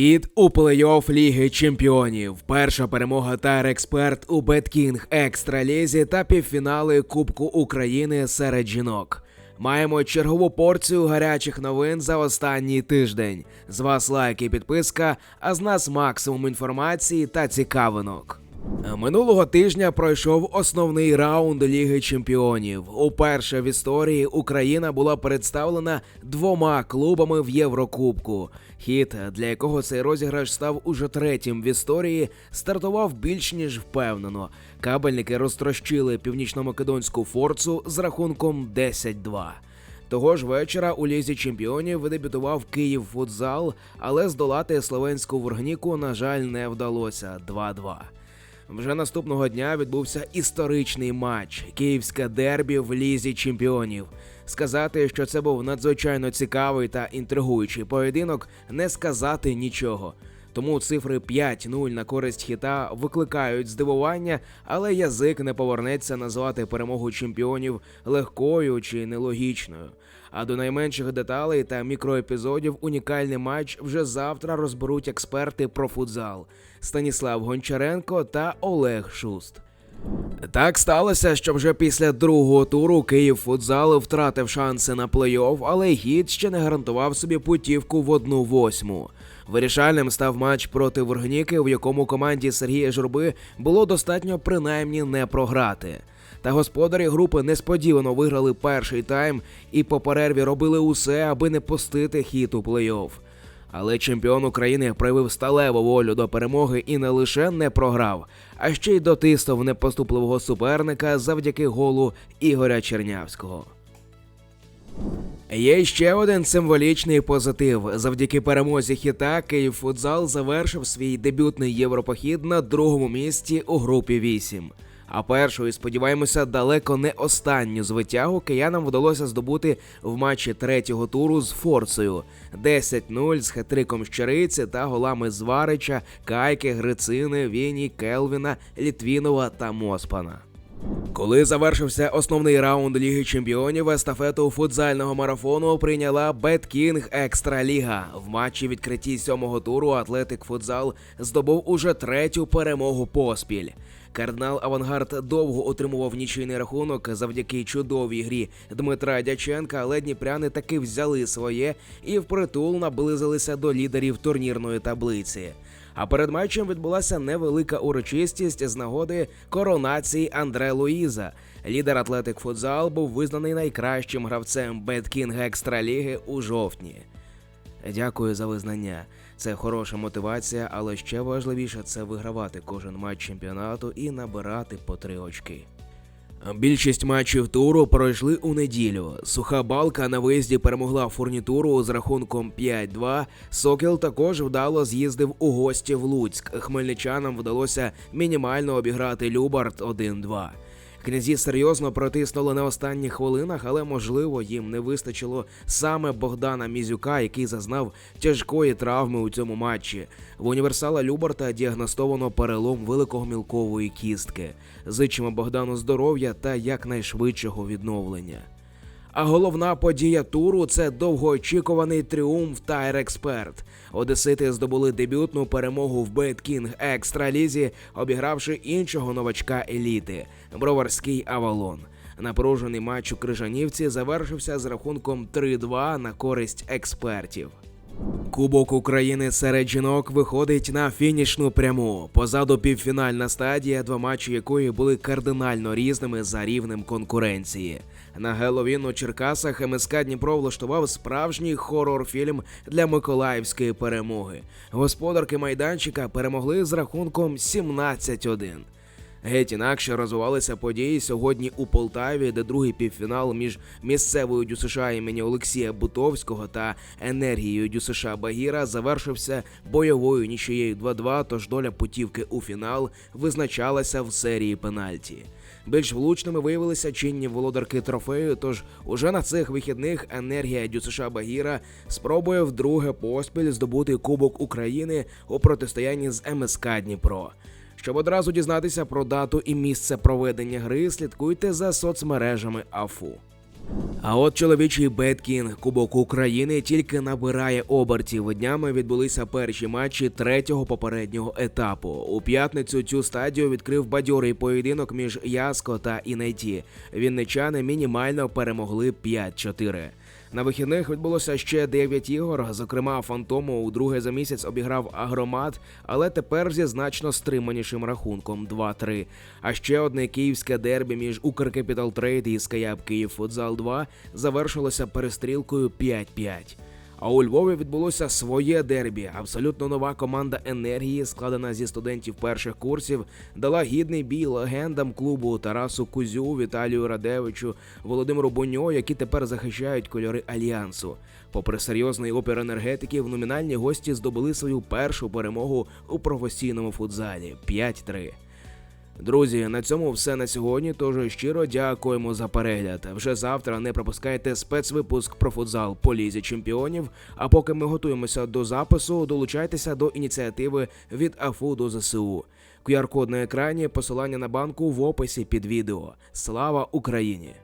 Вхід у плей-офф Ліги Чемпіонів. Перша перемога Тайр Експерт у Беткінг Екстралізі та півфінали Кубку України серед жінок. Маємо чергову порцію гарячих новин за останній тиждень. З вас лайк і підписка, а з нас максимум інформації та цікавинок. Минулого тижня пройшов основний раунд Ліги Чемпіонів. Уперше в історії Україна була представлена двома клубами в Єврокубку. Хід, для якого цей розіграш став уже третім в історії, стартував більш ніж впевнено. Кабельники розтрощили північно-македонську форцу з рахунком 10-2. Того ж вечора у лізі чемпіонів дебютував Київ футзал, але здолати словенську вургніку, на жаль, не вдалося 2-2. Вже наступного дня відбувся історичний матч Київське дербі в лізі чемпіонів. Сказати, що це був надзвичайно цікавий та інтригуючий поєдинок, не сказати нічого. Тому цифри 5-0 на користь хіта викликають здивування, але язик не повернеться назвати перемогу чемпіонів легкою чи нелогічною. А до найменших деталей та мікроепізодів унікальний матч вже завтра розберуть експерти про футзал Станіслав Гончаренко та Олег Шуст. Так сталося, що вже після другого туру Київ футзал втратив шанси на плей-офф, але гід ще не гарантував собі путівку в одну восьму. Вирішальним став матч проти Вургніки, в якому команді Сергія Журби було достатньо принаймні не програти. Та господарі групи несподівано виграли перший тайм і по перерві робили усе, аби не пустити хід у плей-офф. Але чемпіон України проявив сталеву волю до перемоги і не лише не програв, а ще й дотиснув непоступливого суперника завдяки голу Ігоря Чернявського. Є ще один символічний позитив. Завдяки перемозі хіта Київ футзал завершив свій дебютний європохід на другому місці у групі 8. А першою, сподіваємося, далеко не останню звитягу киянам вдалося здобути в матчі третього туру з Форцею 10-0 з хетриком Щериці та голами Зварича, Кайки, Грицини, Віні, Келвіна, Літвінова та Моспана. Коли завершився основний раунд Ліги Чемпіонів, естафету футзального марафону прийняла Беткінг Екстра Ліга. В матчі відкритті сьомого туру Атлетик Футзал здобув уже третю перемогу поспіль. Кардинал Авангард довго отримував нічийний рахунок завдяки чудовій грі Дмитра Дяченка, але дніпряни таки взяли своє і впритул наблизилися до лідерів турнірної таблиці. А перед матчем відбулася невелика урочистість з нагоди коронації Андре Луїза. Лідер Атлетик Футзал був визнаний найкращим гравцем Беткінг Екстраліги у жовтні. Дякую за визнання. Це хороша мотивація, але ще важливіше це вигравати кожен матч чемпіонату і набирати по три очки. Більшість матчів туру пройшли у неділю. Суха балка на виїзді перемогла фурнітуру з рахунком 5-2. Сокіл також вдало з'їздив у гості в Луцьк. Хмельничанам вдалося мінімально обіграти Любарт 1-2. Князі серйозно протиснули на останніх хвилинах, але можливо їм не вистачило саме Богдана Мізюка, який зазнав тяжкої травми у цьому матчі. В універсала Любарта діагностовано перелом великогомілкової кістки. Зичимо Богдану здоров'я та якнайшвидшого відновлення. А головна подія туру це довгоочікуваний тріумф Тайр Експерт. Одесити здобули дебютну перемогу в Бейткінг Екстралізі, обігравши іншого новачка еліти Броварський Авалон. Напружений матч у Крижанівці завершився з рахунком 3-2 на користь експертів. Кубок України серед жінок виходить на фінішну пряму. Позаду півфінальна стадія, два матчі якої були кардинально різними за рівнем конкуренції. На Геловін у Черкасах МСК Дніпро влаштував справжній хорор-фільм для миколаївської перемоги. Господарки майданчика перемогли з рахунком 17-1. Геть інакше розвивалися події сьогодні у Полтаві, де другий півфінал між місцевою ДЮСШ імені Олексія Бутовського та енергією ДЮСШ Багіра завершився бойовою нічиєю 2-2, Тож доля путівки у фінал визначалася в серії пенальті. Більш влучними виявилися чинні володарки трофею. Тож уже на цих вихідних енергія ДЮСШ Багіра спробує вдруге поспіль здобути Кубок України у протистоянні з МСК Дніпро. Щоб одразу дізнатися про дату і місце проведення гри, слідкуйте за соцмережами АФУ. А от чоловічий Беткін Кубок України тільки набирає обертів. Днями відбулися перші матчі третього попереднього етапу. У п'ятницю цю стадію відкрив бадьорий поєдинок між Яско та Інайті. Вінничани мінімально перемогли 5-4. На вихідних відбулося ще 9 ігор. Зокрема, Фантому у друге за місяць обіграв Агромат, але тепер зі значно стриманішим рахунком 2-3. А ще одне київське дербі між Укркепітал Трейд і Скаяп Київ Футзал 2 завершилося перестрілкою 5-5. А у Львові відбулося своє дербі. Абсолютно нова команда енергії, складена зі студентів перших курсів, дала гідний бій легендам клубу Тарасу Кузю, Віталію Радевичу, Володимиру Боньо, які тепер захищають кольори альянсу. Попри серйозний опір енергетиків, номінальні гості здобули свою першу перемогу у професійному футзалі 5-3. Друзі, на цьому все на сьогодні. Тож щиро дякуємо за перегляд. Вже завтра не пропускайте спецвипуск про футзал по лізі чемпіонів. А поки ми готуємося до запису, долучайтеся до ініціативи від АФУ до ЗСУ. QR-код на екрані, посилання на банку в описі під відео. Слава Україні!